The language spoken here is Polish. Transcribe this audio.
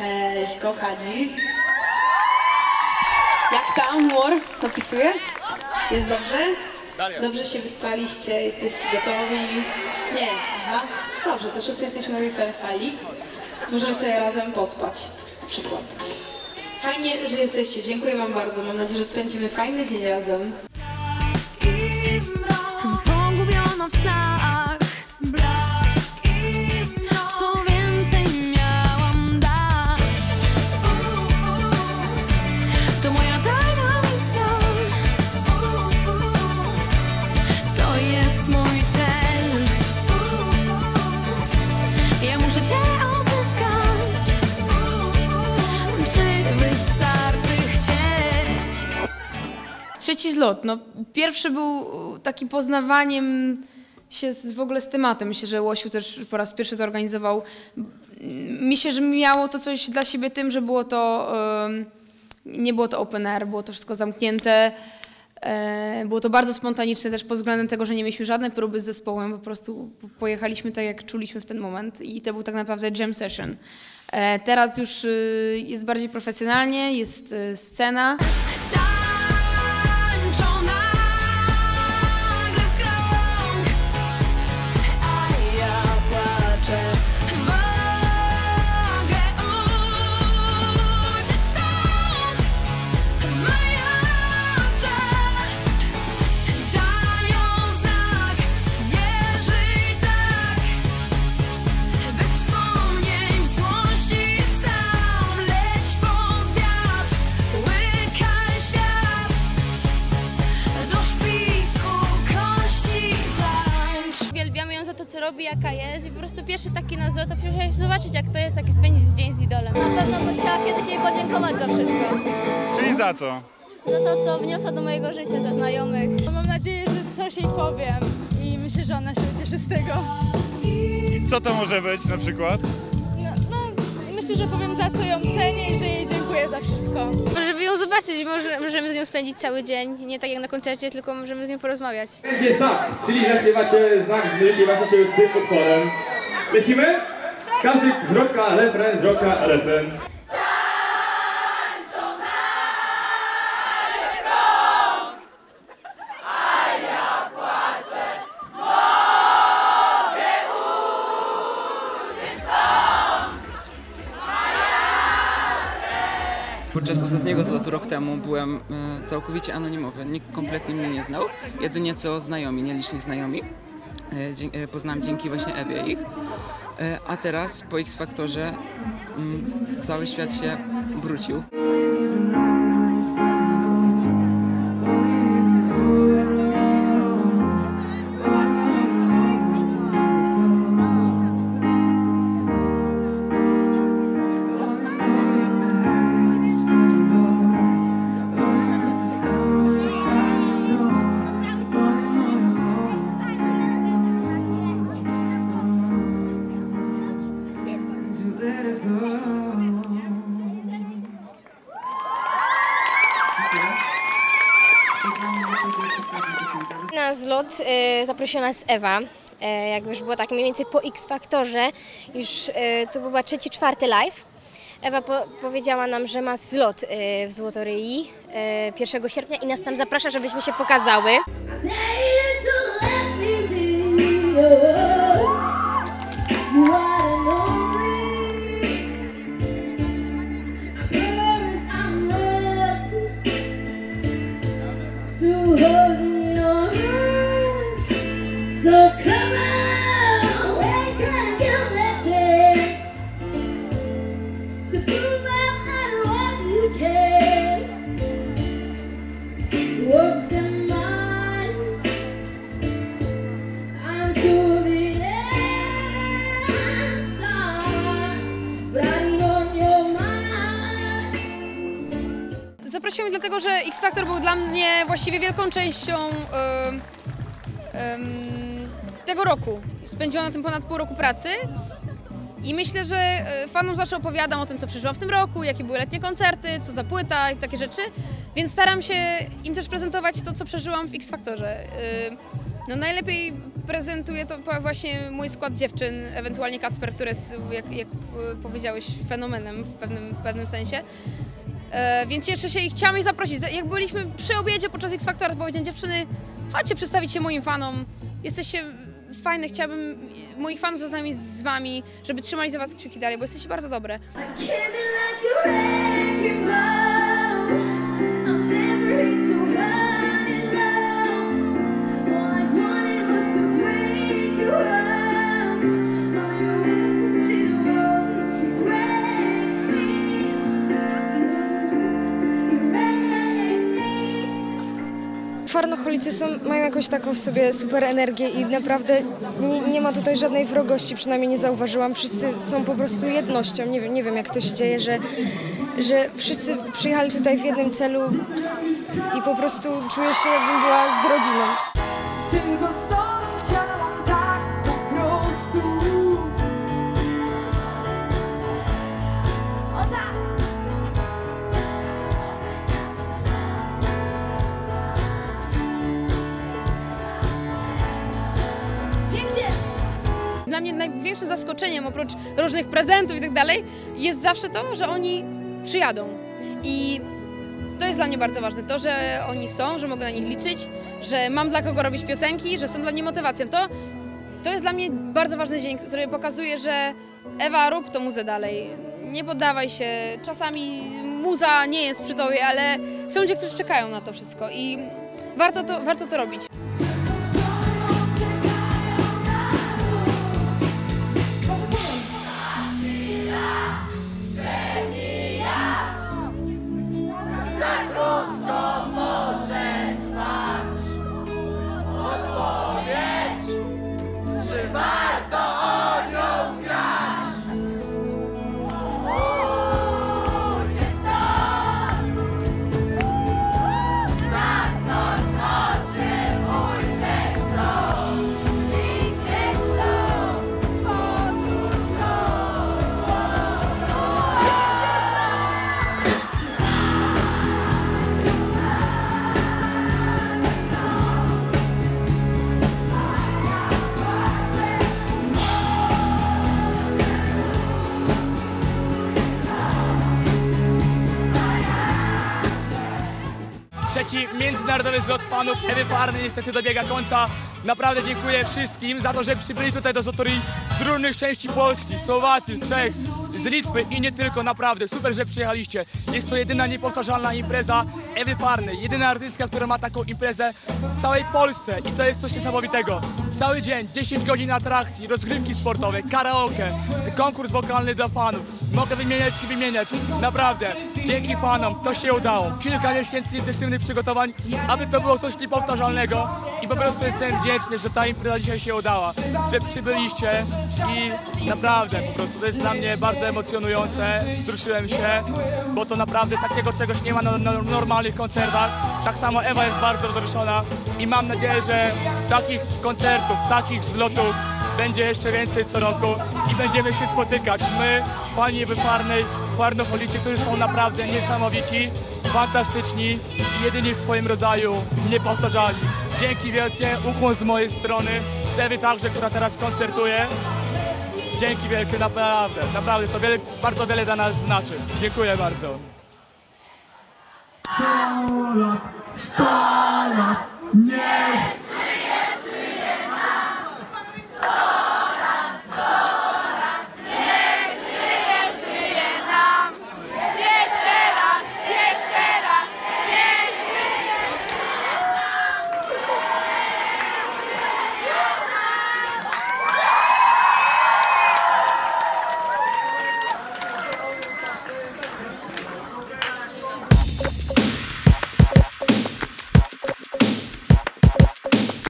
Cześć, kochani. Jak tam humor opisuje? Jest dobrze? Dobrze się wyspaliście, jesteście gotowi? Nie, aha. Dobrze, to wszyscy jesteśmy na tej samej fali. Możemy sobie razem pospać, na przykład. Fajnie, że jesteście. Dziękuję Wam bardzo. Mam nadzieję, że spędzimy fajny dzień razem. Trzeci zlot. No, pierwszy był taki poznawaniem się z, w ogóle z tematem. Myślę, że Łosiu też po raz pierwszy to organizował. Myślę, że miało to coś dla siebie tym, że było to, nie było to open air, było to wszystko zamknięte. E, Było to bardzo spontaniczne też pod względem tego, że nie mieliśmy żadnej próby z zespołem, po prostu pojechaliśmy tak, jak czuliśmy w ten moment i to był tak naprawdę jam session. E, Teraz już y, jest bardziej profesjonalnie, jest y, scena. Robi, jaka jest i po prostu pierwszy taki na złoto chciałam zobaczyć, jak to jest taki spędzić dzień z idolem. Na pewno bym chciała kiedyś jej podziękować za wszystko. Czyli za co? Za to, co wniosła do mojego życia, za znajomych. Mam nadzieję, że coś jej powiem i myślę, że ona się ucieszy z tego. I co to może być na przykład? Myślę, że powiem za co ją cenię i że jej dziękuję za wszystko. Żeby ją zobaczyć, może, możemy z nią spędzić cały dzień, nie tak jak na koncercie, tylko możemy z nią porozmawiać. Będzie znak, czyli zaśpiewacie znak, zaśpiewacie się z tym utworem. Lecimy? Każdy z środka refren, z środka refren. Podczas ostatniego zlotu rok temu byłem e, całkowicie anonimowy. Nikt kompletnie mnie nie znał. Jedynie co znajomi, nieliczni znajomi. E, e, poznałem dzięki właśnie Ewie ich. A teraz po X Faktorze mm, cały świat się obrócił. Na zlot e, zaprosiła nas Ewa. E, jak już było tak mniej więcej po X Faktorze, już e, to był trzeci, czwarty live. Ewa po, powiedziała nam, że ma zlot e, w Złotoryi e, 1 sierpnia i nas tam zaprasza, żebyśmy się pokazały. Zaprosiła mnie dlatego, że X Factor był dla mnie właściwie wielką częścią tego roku. Spędziłam na tym ponad pół roku pracy i myślę, że e, fanom zawsze opowiadam o tym, co przeżyłam w tym roku, jakie były letnie koncerty, co za płyta i takie rzeczy, więc staram się im też prezentować to, co przeżyłam w X Factorze. No najlepiej reprezentuje to właśnie mój skład dziewczyn, ewentualnie Kacper, który jest, jak, jak e, powiedziałeś, fenomenem w pewnym, w pewnym sensie. E, więc cieszę się i chciałam ich zaprosić. Za- Jak byliśmy przy obiedzie podczas X Factora, to powiedziałem dziewczyny, chodźcie przedstawić się moim fanom. Jesteście fajne, chciałabym moich fanów zaznajomić z wami, żeby trzymali za was kciuki dalej, bo jesteście bardzo dobre. Farnocholicy są, mają jakąś taką w sobie super energię i naprawdę nie, nie ma tutaj żadnej wrogości, przynajmniej nie zauważyłam. Wszyscy są po prostu jednością. Nie wiem, nie wiem jak to się dzieje, że, że wszyscy przyjechali tutaj w jednym celu i po prostu czuję się jakbym była z rodziną. Dla mnie największym zaskoczeniem, oprócz różnych prezentów i tak dalej, jest zawsze to, że oni przyjadą. I to jest dla mnie bardzo ważne. To, że oni są, że mogę na nich liczyć, że mam dla kogo robić piosenki, że są dla mnie motywacją. To, to jest dla mnie bardzo ważny dzień, który pokazuje, że Ewa, rób to muzę dalej. Nie poddawaj się. Czasami muza nie jest przy tobie, ale są ludzie, którzy czekają na to wszystko i warto to, warto to robić. Trzeci międzynarodowy zlot fanów Ewy Farny niestety dobiega końca. Naprawdę dziękuję wszystkim za to, że przybyli tutaj do Zotorii z różnych części Polski, Słowacji, Czech, z Litwy i nie tylko, naprawdę. Super, że przyjechaliście. Jest to jedyna niepowtarzalna impreza Ewy Farny. Jedyna artystka, która ma taką imprezę w całej Polsce i to jest coś niesamowitego. Cały dzień, 10 godzin atrakcji, rozgrywki sportowe, karaoke, konkurs wokalny dla fanów. Mogę wymieniać i wymieniać. Naprawdę, dzięki fanom to się udało. Kilka miesięcy intensywnych przygotowań, aby to było coś niepowtarzalnego i po prostu jestem wdzięczny, że ta impreza dzisiaj się udała, że przybyliście i naprawdę po prostu to jest dla mnie bardzo emocjonujące. Wzruszyłem się, bo to naprawdę takiego czegoś nie ma na, na normalnych koncertach. Tak samo Ewa jest bardzo wzruszona i mam nadzieję, że takich koncertów, takich zlotów będzie jeszcze więcej co roku i będziemy się spotykać. My, fani Ewy Farnej, farnocholicy, którzy są naprawdę niesamowici, fantastyczni i jedyni w swoim rodzaju, niepowtarzalni. Dzięki wielkie, ukłon z mojej strony, z Ewy także, która teraz koncertuje. Dzięki wielkie, naprawdę, naprawdę, to wiele, bardzo wiele dla nas znaczy. Dziękuję bardzo. Sto lat, sto lat, niech